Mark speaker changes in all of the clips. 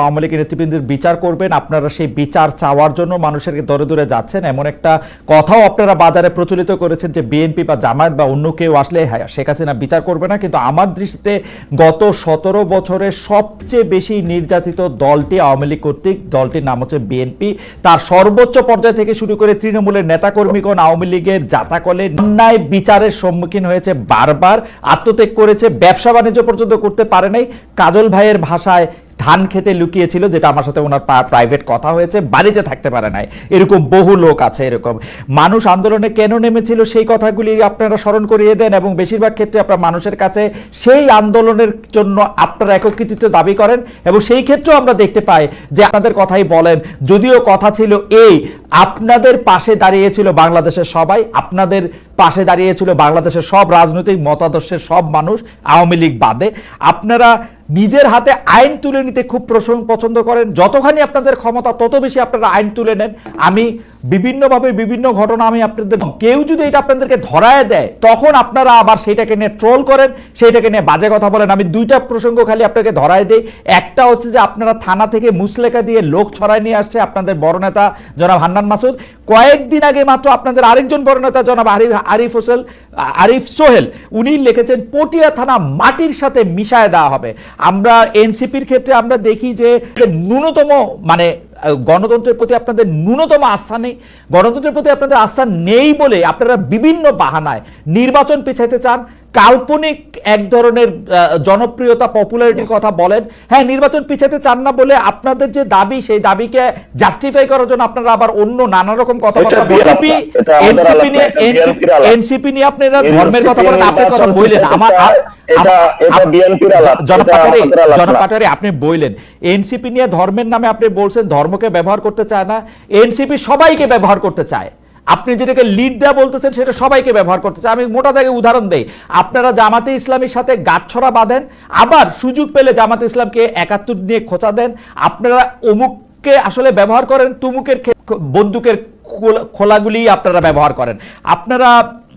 Speaker 1: আওয়ামী লীগের নেতৃবৃন্দের বিচার করবেন। আপনারা সেই বিচার চাওয়ার জন্য মানুষের দরে দূরে যাচ্ছেন। এমন একটা কথাও আপনারা বাজারে প্রচলিত করেছেন যে বিএনপি বা জামায়াত বা অন্য কেউ আসলে হ্যাঁ, শেখ হাসিনা বিচার করবে না। কিন্তু আমার দৃষ্টিতে গত সতেরো বছরে সবচেয়ে বেশি নির্যাতিত দলটি আওয়ামী লীগ কর্তৃক দলটির নাম হচ্ছে বিএনপি। তার সর্বোচ্চ পর্যায় থেকে শুরু করে তৃণমূলের নেতাকর্মীগণ আওয়ামী লীগের জাতাকলে অন্যায় বিচারের সম্মুখীন হয়েছে বারবার। আত্মত্যাগ করেছে ব্যবসা বাণিজ্য পর্যন্ত করতে পারে নাই। কাজল ভাইয়ের ভাষায় ধান খেতে লুকিয়েছিল, যেটা আমার সাথে ওনার প্রাইভেট কথা হয়েছে, বাড়িতে থাকতে পারে নাই। এরকম বহু লোক আছে, এরকম। মানুষ আন্দোলনে কেন নেমেছিল, সেই কথাগুলি আপনারা স্মরণ করিয়ে দেন এবং বেশিরভাগ ক্ষেত্রে আপনার মানুষের কাছে সেই আন্দোলনের জন্য আপনারা একত্রিত দাবি করেন এবং সেই ক্ষেত্রেও আমরা দেখতে পাই যে আপনাদের কথাই বলেন, যদিও কথা ছিল এই আপনাদের পাশে দাঁড়িয়েছিল বাংলাদেশের সবাই, আপনাদের পাশে দাঁড়িয়েছিল বাংলাদেশের সব রাজনৈতিক মতাদর্শের সব মানুষ, আওয়ামী লীগ বাদে। আপনারা নিজের হাতে আইন তুলে নিতে খুব পছন্দ করেন। যতখানি আপনাদের ক্ষমতা, তত বেশি আপনারা আইন তুলে নেন। আমি বিভিন্নভাবে বিভিন্ন ঘটনা আমি আপনাদের কেউ যদি এটা আপনাদেরকে ধরায় দেয়, তখন আপনারা আবার সেটাকে নিয়ে ট্রোল করেন সেইটাকে নিয়ে বাজে কথা বলেন। আমি দুইটা প্রসঙ্গ খালি আপনাকে ধরায় দেই। একটা হচ্ছে যে আপনারা থানা থেকে মুসলেখা দিয়ে লোক ছড়ায় নিয়ে আসছে। আপনাদের বড় নেতা জনাব হান্নান মাসুদ। কয়েকদিন আগে মাত্র আপনাদের আরেকজন বড় নেতা, জনাব আরিফ আরিফ হোসেন, আরিফ সোহেল, উনি লিখেছেন, পটিয়া থানা মাটির সাথে মিশায় দেওয়া হবে। আমরা এনসিপির ক্ষেত্রে আমরা দেখি যে ন্যূনতম মানে গণতন্ত্রের প্রতি আপনাদের ন্যূনতম আস্থা নেই। গণতন্ত্রের প্রতি আপনাদের আস্থা নেই বলে আপনারা বিভিন্ন বাহানায় নির্বাচন পেছাইতে চান। কাল্পনিক এক ধরনের জনপ্রিয়তা পপুলারিটির কথা বলেন। হ্যাঁ নির্বাচন পিছাতে চান না বলে আপনাদের যে দাবি সেই দাবিকে জাস্টিফাই করার জন্য আপনারা আবার অন্য নানা রকম কথাবার্তা
Speaker 2: বিএনপি
Speaker 1: এনসিপি নিয়ে। এনসিপি নিয়ে আপনারা ধর্মের কথা বলেন আপনার কথা বললেন আমার আপনি বললেন এনসিপি নিয়ে ধর্মের নামে আপনি বলছেন ধর্মকে ব্যবহার করতে চায় না। এনসিপি সবাইকে ব্যবহার করতে চায়। আপনি যেটাকে লিড দেয়া বলতেছেন, সেটা সবাইকে ব্যবহার করতেছে। আমি মোটা দাগে উদাহরণ দেই। আপনারা জামাতে ইসলামের সাথে গাঁটছড়া বাঁধেন, আবার সুযোগ পেলে জামাতে ইসলামকে একাত্তর নিয়ে খোঁচা দেন। আপনারা অমুককে আসলে ব্যবহার করেন, তুমুকের বন্দুকের খোলা- খোলাগুলি আপনারা ব্যবহার করেন। আপনারা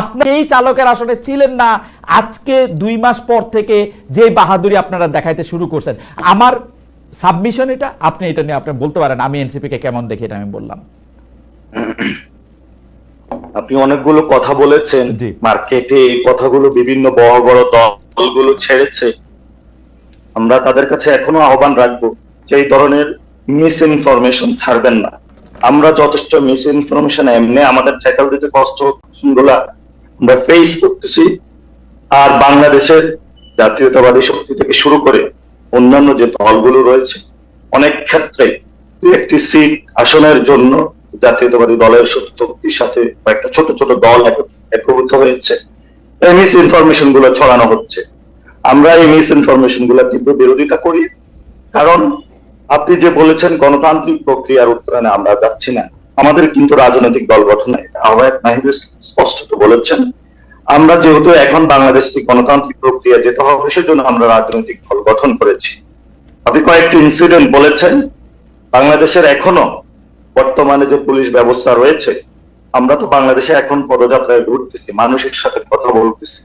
Speaker 1: আপনি এই চালকের আসলে ছিলেন না। আজকে দুই মাস পর থেকে যে বাহাদুরি আপনারা দেখাইতে শুরু করছেন আমার সাবমিশন এটা আপনি এটা নিয়ে আপনি বলতে পারেন আমি এনসিপি কে কেমন দেখি এটা আমি বললাম।
Speaker 2: আপনি অনেকগুলো কথা বলেছেন মার্কেটে এই কথাগুলো বিভিন্ন বড় বড় দলগুলো ছেড়েছে। আমরা তাদের কাছে এখনও আহ্বান রাখব যে এই ধরনের মিস ইনফরমেশন ছাড়বেন না। আমরা যথেষ্ট মিস ইনফরমেশন এমনি আমাদের ট্যাকল দিতে কষ্টগুলা আমরা ফেস করতেছি। আর বাংলাদেশের জাতীয়তাবাদী শক্তি থেকে শুরু করে অন্যান্য যে দলগুলো রয়েছে, অনেক ক্ষেত্রে একটি সিট আসনের জন্য জাতীয়তাবাদী দলের শক্তির সাথে কয়েকটা ছোট ছোট দল এক- একভূত হয়েছে। এই মিস ইনফরমেশনগুলো ছড়ানো হচ্ছে। আমরা এই মিস ইনফরমেশনগুলো তীব্র বিরোধিতা করি, কারণ আপনি যে বলেছেন গণতান্ত্রিক প্রক্রিয়ার উত্তরণে আমরা যাচ্ছি না, আমাদের কিন্তু রাজনৈতিক দল গঠনে আহ্বায়ক নাহিদ স্পষ্টত বলেছেন, আমরা যেহেতু এখন বাংলাদেশ থেকে গণতান্ত্রিক প্রক্রিয়া যেতে হবে, সেজন্য আমরা রাজনৈতিক দল গঠন করেছি। আপনি কয়েকটি ইনসিডেন্ট বলেছেন, বাংলাদেশের এখনও বর্তমানে যে পুলিশ ব্যবস্থা রয়েছে, আমরা তো বাংলাদেশে এখন পদযাত্রায় ঘুরতেছি, মানুষের সাথে কথা বলতেছি।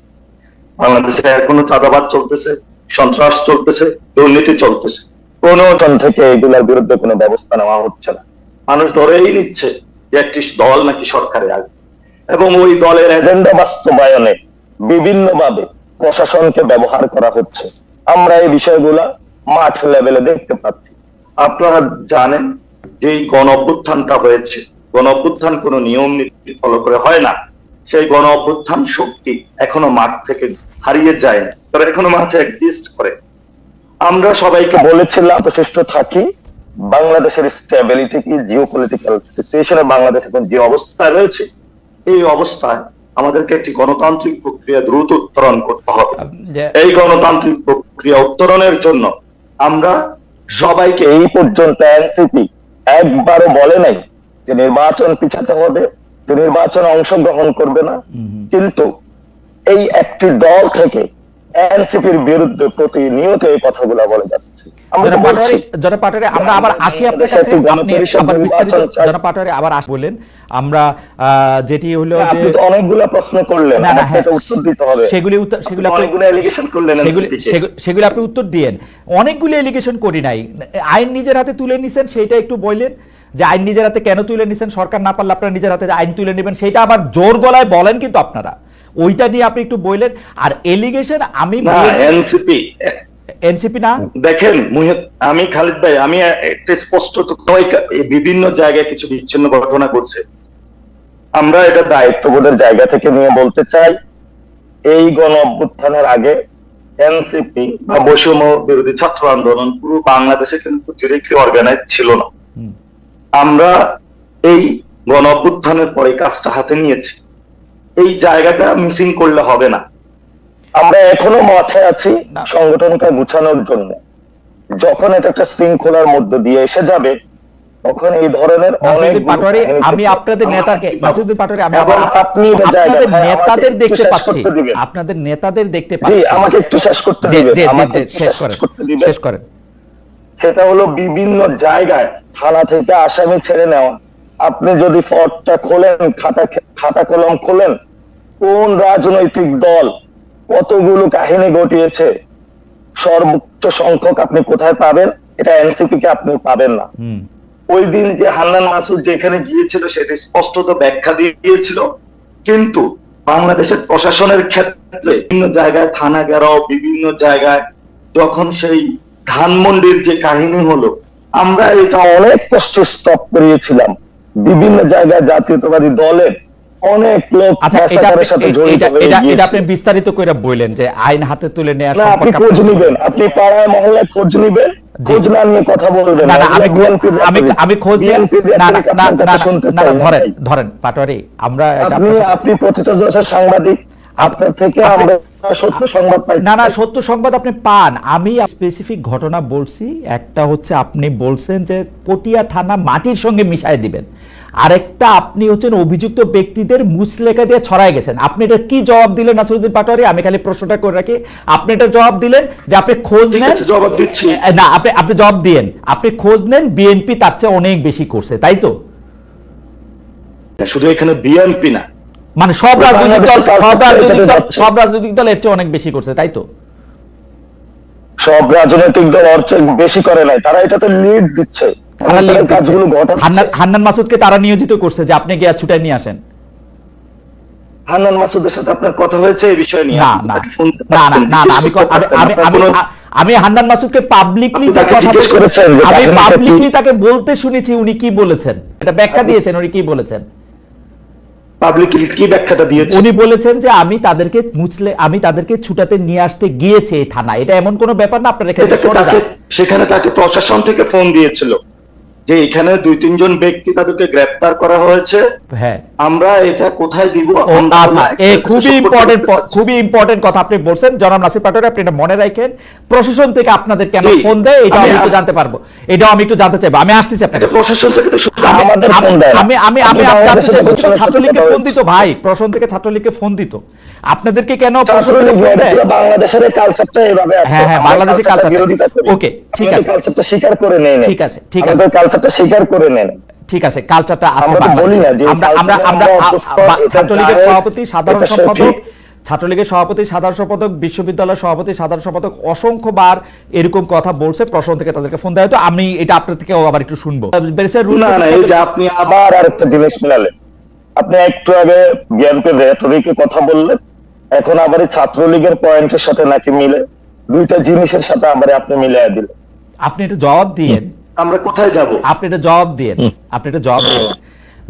Speaker 2: বাংলাদেশে এখনও চাঁদাবাদ চলতেছে, সন্ত্রাস চলতেছে, দুর্নীতি চলতেছে। অঞ্চল থেকে এগুলোর বিরুদ্ধে কোনো ব্যবস্থা নেওয়া হচ্ছে না। মানুষ ধরেই নিচ্ছে যে একটি দল নাকি সরকারে আসবে। এবং ওই দলের এজেন্ডা বাস্তবায়নে বিভিন্নভাবে প্রশাসনকে ব্যবহার করা হচ্ছে। আমরা এই বিষয়গুলা মাঠ লেভেলে দেখতে পাচ্ছি। আপনারা জানেন যে গণ অভ্যুত্থানটা হয়েছে। গণ অভ্যুত্থান কোনো নিয়ম নীতি ফলো করে হয় না। সেই গণ অভ্যুত্থান শক্তি এখনও মাঠ থেকে হারিয়ে যায় না। তারা এখনও মাঠে এক্সিস্ট করে। আমরা সবাইকে বলেছিলাম প্রচেষ্ট থাকি। বাংলাদেশের স্টেবিলিটি কি জিও পলিটিক্যাল সিচুয়েশনে বাংলাদেশ এখন যে অবস্থায় রয়েছে এই অবস্থায় আমাদেরকে একটি গণতান্ত্রিক প্রক্রিয়া দ্রুত উত্তরণ করতে হবে। এই গণতান্ত্রিক প্রক্রিয়া উত্তরণের জন্য আমরা সবাইকে এই পর্যন্ত এনসিপি একবারও বলে নাই
Speaker 3: যে নির্বাচন পিছাতে হবে যে নির্বাচনে অংশগ্রহণ করবে না। কিন্তু এই একটি দল থেকে এনসিপির বিরুদ্ধে প্রতিনিয়ত এই কথাগুলো বলে যাচ্ছে। আমরা তো
Speaker 1: জনাব পাটোয়ারি
Speaker 3: বলছি,
Speaker 1: জনাব পাটোয়ারি আমরা আবার আসি আপনার কাছে। আপনি আবার বিস্তারিত
Speaker 3: নির্বাচন চাই।
Speaker 1: জনাব পাটোয়ারি আবার আস বললেন আমরা যেটি হলো যে
Speaker 3: অনেকগুলো প্রশ্ন করলেন।
Speaker 1: না না
Speaker 3: আমাকে এটা উত্তর দিতে হবে।
Speaker 1: সেগুলি সেগুলি আপনি
Speaker 2: অনেকগুলো এলিগেশন করলেন
Speaker 1: সেগুলি
Speaker 2: NCP কে।
Speaker 1: সেগু- সেগুলি আপনি উত্তর দিয়েন। অনেকগুলি এলিগেশন করি নাই। আইন নিজের হাতে তুলে নিছেন সেইটা একটু বললেন। যে আইন নিজের হাতে কেন তুলে নিছেন? সরকার না পারলে আপনারা নিজের হাতে আইন তুলে নেবেন সেটা আবার জোর গলায় বলেন কিন্তু আপনারা। ওইটা নিয়ে আপনি একটু বললেন আর এলিগেশন আমি
Speaker 2: এনসিপি।
Speaker 1: এনসিপি না?
Speaker 2: দেখেন আমি খালিদ ভাই আমি একটা স্পষ্ট এই বিভিন্ন জায়গায় কিছু বিচ্ছিন্ন ঘটনা করছে আমরা এটা
Speaker 3: দায়িত্ববোধের জায়গা থেকে নিয়ে বলতে চাই এই গণ অভ্যুত্থানের আগে এনসিপি
Speaker 2: বা বৈষম্য বিরোধী ছাত্র আন্দোলন পুরো বাংলাদেশে কিন্তু ডিরেক্টলি অর্গানাইজ ছিল না। আমরা এই গণ অভ্যুত্থানের পরে কাজটা হাতে নিয়েছি। এই জায়গাটা মিসিং করলে হবে না।
Speaker 3: আমরা এখনও মাঠে আছি। সংগঠনকে গুছানোর জন্য। যখন এটা একটা শৃঙ্খলার মধ্য দিয়ে এসে যাবে তখন এই ধরনের
Speaker 1: পাটোয়ারি আমি আপনাদের নেতাকে নাসিরুদ্দিন পাটোয়ারি আমি
Speaker 3: আপনি
Speaker 1: আপনাদের নেতাদের দেখতে পাচ্ছি। আপনাদের নেতাদের দেখতে পাচ্ছি।
Speaker 3: আমাকে একটু শেষ করতে দিবেন। আমাকে
Speaker 1: শেষ করেন। শেষ করেন।
Speaker 3: সেটা হলো বিভিন্ন জায়গায় থানা থেকে আসামি ছেড়ে নেওয়া। আপনি যদি ফর্দটা খোলেন খাতা খাতা কলম খোলেন কোন রাজনৈতিক দল কতগুলো কাহিনী ঘটিয়েছে সর্বোচ্চ সংখ্যক আপনি কোথায় পাবেন এটা এনসিপি কে আপনি পাবেন না।
Speaker 2: ওই দিন যে হান্নান মাসুদ যেখানে গিয়েছিল সেটা স্পষ্টত ব্যাখ্যা দিয়ে দিয়েছিল। কিন্তু বাংলাদেশের প্রশাসনের ক্ষেত্রে বিভিন্ন জায়গায় থানা ঘেরাও বিভিন্ন জায়গায় যখন সেই ধানমন্ডির যে কাহিনী হলো আমরা এটা
Speaker 3: অনেক কষ্ট স্টপ করিয়েছিলাম। বিভিন্ন জায়গায় জাতীয়তাবাদী দলের অনেক লোক
Speaker 1: আচ্ছা আপনি-
Speaker 3: সাথে জড়িত
Speaker 1: এটা এটা এটা আপনি বিস্তারিত করে যে আইন হাতে তুলে নেওয়া
Speaker 3: আপনি খোঁজ
Speaker 1: আপনি-
Speaker 3: নিবেন। আপনি পাড়ায় মহল্লায় খোঁজ নিবেন। খোঁজ না নিয়ে কথা বলবেন
Speaker 1: না না আমি খোঁজ না না না না। ধরেন ধরেন পাটোয়ারি আমরা
Speaker 3: আপনি আপনি প্রতিতদর্শী সাংবাদিক। আপনার থেকে আমরা সত্য সংবাদ পাই।
Speaker 1: না না সত্য সংবাদ আপনি পান। আমি স্পেসিফিক ঘটনা বলছি। একটা হচ্ছে আপনি বলছেন যে পটিয়া থানা মাটির সঙ্গে মিশাই দিবেন। আরেকটা আপনি হচ্ছেন অভিযুক্ত ব্যক্তিদের মুচলেখা দিয়ে ছড়াই গেছেন। আপনি এটা কি জবাব দিলেন নাসিরুদ্দিন পাটোয়ারি? আমি খালি প্রশ্নটা করে রাখি। আপনি এটা জবাব দিলেন যে আপনি খোঁজ নেন।
Speaker 2: জবাব দিচ্ছি।
Speaker 1: না আপনি আপনি জবাব দিয়েন। আপনি খোঁজ নেন বিএনপি তার চেয়ে অনেক বেশি করছে তাই তো?
Speaker 2: শুধু এখানে বিএনপি না
Speaker 1: মানে সব রাজনৈতিক দল সব রাজনৈতিক দল সব রাজনৈতিক দল এর চেয়ে অনেক বেশি করছে তাই তো?
Speaker 3: সব রাজনৈতিক দল অর্থ বেশি করে নাই তারা এটাতে লিড দিচ্ছে।
Speaker 1: তারা দিচ্ছে।
Speaker 3: কাজগুলো ঘটাচ্ছে।
Speaker 1: হান্নান মাসুদকে তারা নিয়োজিত করছে যে আপনি গিয়ে ছুটাই নিয়ে আসেন।
Speaker 2: হান্নান মাসুদের সাথে আপনার কথা হয়েছে এই বিষয় নিয়ে?
Speaker 1: না না। না না আমি আমি আমি আমি হান্নান মাসুদকে পাবলিকলি
Speaker 2: জিজ্ঞেস করেছেন
Speaker 1: আমি পাবলিকলি তাকে বলতে শুনেছি উনি কি বলেছেন? এটা ব্যাখ্যা দিয়েছেন উনি কি বলেছেন?
Speaker 2: পাবলিক কি ব্যাখ্যাটা দিয়েছে?
Speaker 1: উনি বলেছেন যে আমি তাদেরকে মুছলে আমি তাদেরকে ছুটাতে নিয়ে আসতে গিয়েছে এই থানা এটা এমন কোনো ব্যাপার না আপনার এখানে।
Speaker 2: সেখানে তাকে প্রশাসন থেকে ফোন দিয়েছিল? যে এখানে দুই তিনজন ব্যক্তি তাদেরকে গ্রেপ্তার করা হয়েছে।
Speaker 1: হ্যাঁ।
Speaker 2: আমরা এটা কোথায় দিব?
Speaker 1: এই খুবই ইম্পর্টেন্ট খুবই ইম্পর্টেন্ট কথা আপনি বলছেন। জনাব নাসির পাটোয়ারি আপনি এটা মনে রাখেন। প্রশাসন থেকে আপনাদের কেন ফোন দেয় এটা আমি একটু জানতে পারব। এটাও আমি একটু জানতে চাইব। আমি আসতেছি আপনার
Speaker 2: এটা
Speaker 1: কাছে।
Speaker 2: প্রশাসন থেকে তো
Speaker 3: আমাদের
Speaker 1: আমি-
Speaker 3: ফোন দেয়।
Speaker 1: আমি আমি আমি
Speaker 3: আপনি
Speaker 1: জানতে
Speaker 3: বাংলাদেশের
Speaker 1: চাইব
Speaker 3: প্রশাসনের সাথে
Speaker 1: ছাত্রলীগকে ফোন দিত ভাই। প্রশাসন থেকে ছাত্রলীগকে ফোন দিত। আপনাদেরকে কেন
Speaker 3: বাংলাদেশের কালচারটা এইভাবে আছে
Speaker 1: হ্যাঁ, হ্যাঁ, বাংলাদেশের
Speaker 3: করি।
Speaker 1: ওকে, ঠিক আছে।
Speaker 3: কালচারটা স্বীকার করে নেই
Speaker 1: ঠিক আছে, ঠিক আছে।
Speaker 3: কালচারটা স্বীকার করে নেন
Speaker 1: ঠিক আছে কালচারটা আছে
Speaker 3: আমরা
Speaker 1: বাংলাদেশে। আমরা আমরা ছাত্রলীগের সভাপতি সাধারণ সম্পাদক। ছাত্রলীগের সভাপতি সাধারণ সম্পাদক বিশ্ববিদ্যালয়ের সভাপতি সাধারণ সম্পাদক অসংখ্যবার এরকম কথা বলছে প্রশ্ন থেকে তাদেরকে ফোন দেয় তো আমি এটা আপনার থেকে আবার একটু শুনব
Speaker 2: আপনি
Speaker 3: আবার আরেকটা জিনিস মিলালেন আপনি একটু আগে বিএনপির রেটরিকে কথা বললেন এখন আবার এই ছাত্রলীগের পয়েন্টের সাথে নাকি মিলে। দুইটা জিনিসের সাথে আবার আপনি মিলিয়ে দিলেন।
Speaker 1: আপনি এটা জবাব দিয়েন।
Speaker 2: আমরা কোথায় যাব?
Speaker 1: আপনি এটা জবাব দিয়েন। আপনি এটা জবাব দিয়েন।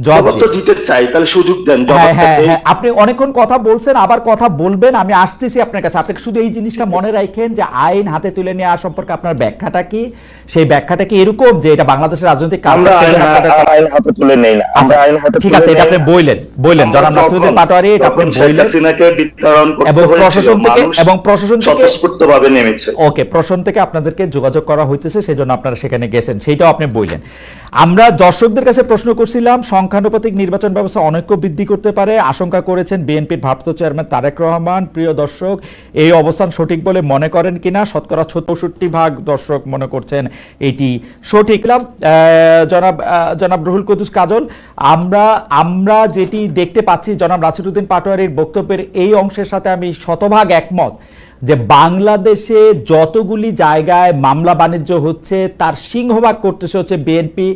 Speaker 1: জবাব
Speaker 2: তো দিতে চাই তাহলে সুযোগ দেন
Speaker 1: হ্যাঁ হ্যাঁ। হ্যাঁ আপনি অনেকক্ষণ কথা বলছেন আবার কথা বলবেন আমি আসতেছি আপনার কাছে। আপনি শুধু এই জিনিসটা মনে রাখেন যে আইন হাতে তুলে নেওয়া সম্পর্কে আপনার ব্যাখ্যাটা কি? সেই ব্যাখ্যাটা কি এরকম যে এটা বাংলাদেশের রাজনৈতিক
Speaker 3: আইন হাতে তুলে নেই না।
Speaker 1: আচ্ছা,
Speaker 3: আইন হাতে
Speaker 1: ঠিক আছে এটা আপনি জনাব নাসিরুদ্দিন পাটোয়ারি এটা আপনি এবং প্রশাসন থেকে- এবং প্রশাসন থেকে-
Speaker 2: স্বতঃস্ফূর্তভাবে নেমেছে।
Speaker 1: ওকে প্রশাসন থেকে আপনাদেরকে যোগাযোগ করা হইতেছে সেই জন্য আপনারা সেখানে গেছেন সেইটাও আপনি বললেন আমরা দর্শকদের কাছে প্রশ্ন করছিলাম, সংখ্যানুপাতিক নির্বাচন ব্যবস্থা অনৈক্য বৃদ্ধি করতে পারে, আশঙ্কা করেছেন বিএনপির ভারপ্রাপ্ত চেয়ারম্যান তারেক রহমান। প্রিয় দর্শক, এই অবস্থান সঠিক বলে মনে করেন কিনা? শতকরা চৌষট্টি ভাগ দর্শক মনে করছেন এটি সঠিক। জনাব জনাব রুহুল কুদ্দুস কাজল, আমরা আমরা যেটি দেখতে পাচ্ছি, জনাব রাসিদুদ্দিন পাটোয়ারির বক্তব্যের এই অংশের সাথে আমি শতভাগ একমত। যে বাংলাদেশে যতগুলি জায়গায় মামলা বাণিজ্য হচ্ছে, তার সিংহভাগ করতেছে হচ্ছে বিএনপি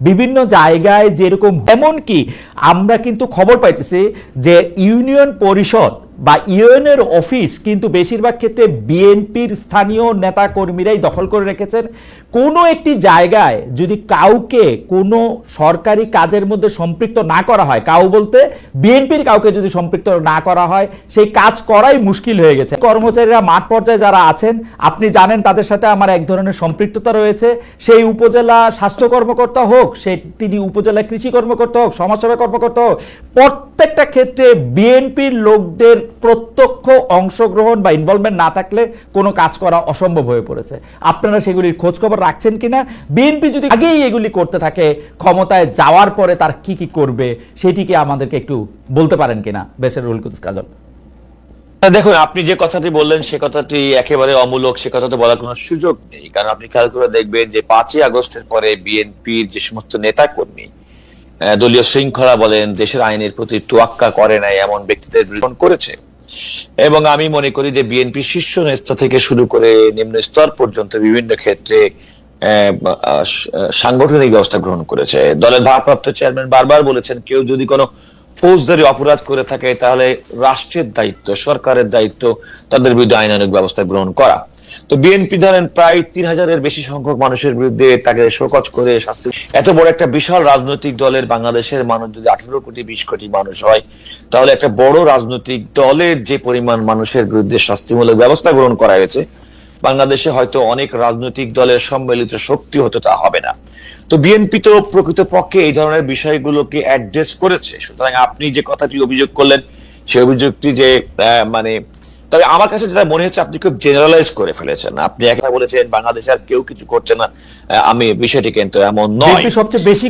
Speaker 1: বিভিন্ন জায়গায় যেরকম, এমনকি আমরা কিন্তু খবর পাইতেছি যে ইউনিয়ন পরিষদ বা ইউএনের অফিস কিন্তু বেশিরভাগ ক্ষেত্রে বিএনপির স্থানীয় নেতা কর্মীরাই দখল করে রেখেছেন। কোনো একটি জায়গায় যদি কাউকে কোনো সরকারি কাজের মধ্যে সম্পৃক্ত না করা হয়, কাউ বলতে বিএনপির কাউকে যদি সম্পৃক্ত না করা হয়, সেই কাজ করাই মুশকিল হয়ে গেছে। কর্মচারীরা মাঠ পর্যায়ে যারা আছেন, আপনি জানেন তাদের সাথে আমার এক ধরনের সম্পৃক্ততা রয়েছে। সেই উপজেলা স্বাস্থ্য কর্মকর্তা হোক, সে তিনি উপজেলা কৃষি কর্মকর্তা হোক, সমাজসেবা কর্মকর্তা হোক প্রত্যেকটা ক্ষেত্রে বিএনপির লোকদের প্রত্যক্ষ অংশগ্রহণ বা ইনভলভমেন্ট না থাকলে কোনো কাজ করা অসম্ভব হয়ে পড়েছে। আপনারা সেগুলির খোঁজ খবর রাখছেন কিনা? বিএনপি যদি আগেই এগুলি করতে থাকে, ক্ষমতায় যাওয়ার পরে তার কি কি করবে, সেটিকে আমাদেরকে একটু বলতে পারেন কিনা? বেসের রুল কুদ্দুস কাজল।
Speaker 4: দেখুন, আপনি যে কথাটি বললেন, সে কথাটি একেবারে অমূলক, সে কথা তো বলার কোনো সুযোগ নেই। কারণ আপনি খেয়াল করে দেখবেন যে পাঁচই আগস্টের পরে বিএনপির যে সমস্ত নেতা কর্মী দলীয় শৃঙ্খলা বলেন, দেশের আইনের প্রতি তোয়াক্কা করে নাই এমন ব্যক্তিদের করেছে। এবং আমি মনে করি যে বিএনপি শীর্ষ নেতা থেকে শুরু করে নিম্ন স্তর পর্যন্ত বিভিন্ন ক্ষেত্রে সাংগঠনিক ব্যবস্থা গ্রহণ করেছে। দলের ভারপ্রাপ্ত চেয়ারম্যান বারবার বলেছেন, কেউ যদি কোনো ফৌজদারি অপরাধ করে থাকে, তাহলে রাষ্ট্রের দায়িত্ব, সরকারের দায়িত্ব, তাদের বিরুদ্ধে আইনানুগ ব্যবস্থা গ্রহণ করা। তো বিএনপি ধরেন প্রায় তিন হাজারের বেশি সংখ্যক মানুষের বিরুদ্ধে তাকে শোকজ করে শাস্তি এত বড় একটা বিশাল রাজনৈতিক দলের বাংলাদেশের মানুষ যদি আঠারো কোটি, বিশ কোটি মানুষ হয়, তাহলে একটা বড় রাজনৈতিক দলের যে পরিমাণ মানুষের বিরুদ্ধে শাস্তিমূলক ব্যবস্থা গ্রহণ করা হয়েছে, বাংলাদেশে হয়তো অনেক রাজনৈতিক দলের সম্মিলিত শক্তি হতে তা হবে না। তো বিএনপি তো প্রকৃতপক্ষে এই ধরনের বিষয়গুলোকে অ্যাড্রেস করেছে। সুতরাং আপনি যে কথাটি অভিযোগ করলেন, সেই অভিযোগটি যে মানে তবে আমার কাছে যেটা মনে হচ্ছে আপনি খুব জেনারেলাইজ করে ফেলেছেন। আপনি একটা বলেছেন বাংলাদেশে আর কেউ কিছু করছে না। আমি বিষয়টি কিন্তু এমন নয়।
Speaker 1: সবচেয়ে বেশি